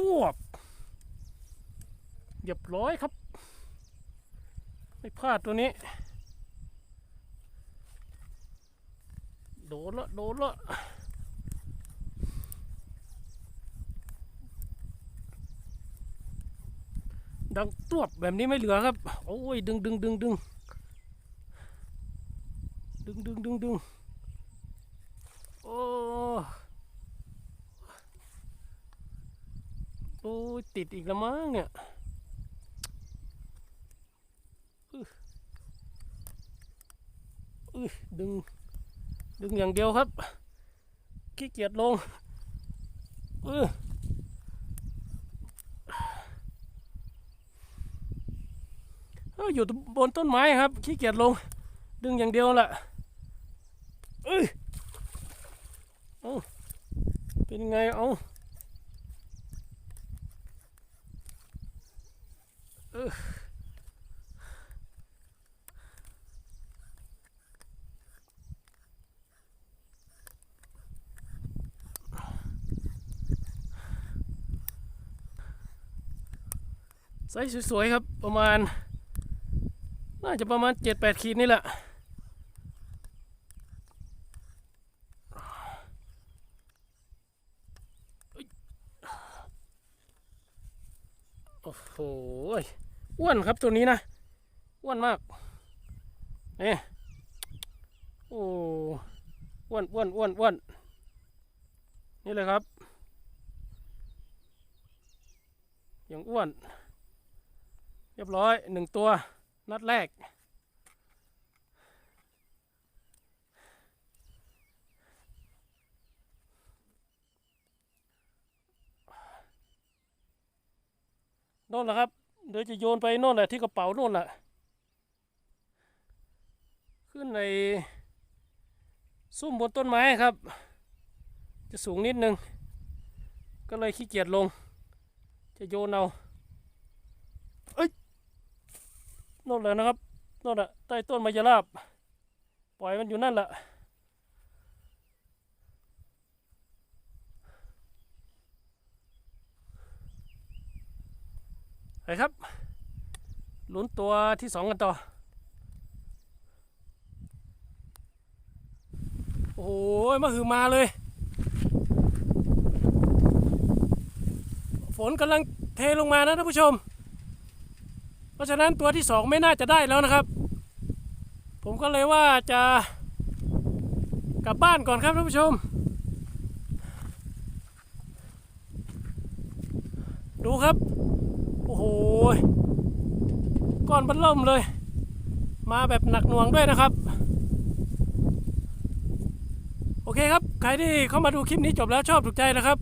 ดวบเรียบร้อยครับ ไม่พลาดตัวนี้ โดนละ โดนละดังตวบแบบนี้ไม่เหลือครับ โอ้ย ดึงดึงดึงดึงดึงดึงดึงดึงโอ้ อ้ยติดอีกแล้วมั้งเนี่ยอื้ออื้อดึง ดึงอย่างเดียวครับ ขี้เกียจลงเออออยู่บนต้นไม้ครับ ขี้เกียจลง ดึงอย่างเดียวแหละเอ้ย เอาเป็นไง เอาเออ ไซส์สวยๆครับ ประมาณ น่าจะประมาณ 7-8 ขีดนี่แหละโอ้โห อ้วนครับตัวนี้นะอ้วนมากนี่โอ้อ้วนอ้วนอ้วนอ้วนนี่เลยครับอย่างอ้วน เรียบร้อยหนึ่งตัวนัดแรกโน่นแหละครับ เดี๋ยวจะโยนไปโน่นแหละที่กระเป๋าโน่นแหละขึ้นในซุ่มบนต้นไม้ครับ จะสูงนิดนึง ก็เลยขี้เกียจลง จะโยนเอาเอ้ยโน่นแหละนะครับโน่นแหละใต้ต้นมะยราบ ปล่อยมันอยู่นั่นแหละ ไปครับลุ้นตัวที่สองกันต่อ โอ้โหมาคือมาเลย ฝนกำลังเทลงมานะท่านผู้ชม เพราะฉะนั้นตัวที่สองไม่น่าจะได้แล้วนะครับ ผมก็เลยว่าจะกลับบ้านก่อนครับท่านผู้ชม ดูครับ อ้โหก้อนบันล่มเลย มาแบบหนักหน่วงด้วยนะครับ โอเคครับ ใครที่เข้ามาดูคลิปนี้จบแล้วชอบถูกใจนะครับ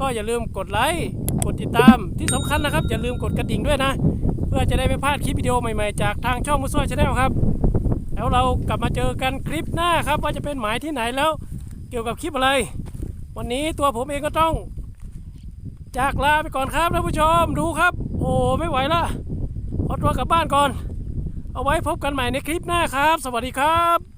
ก็อย่าลืมกดไลค์กดติดตามที่สำคัญนะครับ อย่าลืมกดกระดิ่งด้วยนะ เพื่อจะได้ไม่พลาดคลิปวิดีโอใหม่ๆ จากทางช่องมุสวชาแนลครับ แล้วเรากลับมาเจอกันคลิปหน้าครับ ว่าจะเป็นหมายที่ไหนแล้ว เกี่ยวกับคลิปอะไร วันนี้ตัวผมเองก็ต้อง จากลาไปก่อนครับท่านผู้ชมดูครับ โอ้ไม่ไหวละขอตัวกลับบ้านก่อน เอาไว้พบกันใหม่ในคลิปหน้าครับ สวัสดีครับ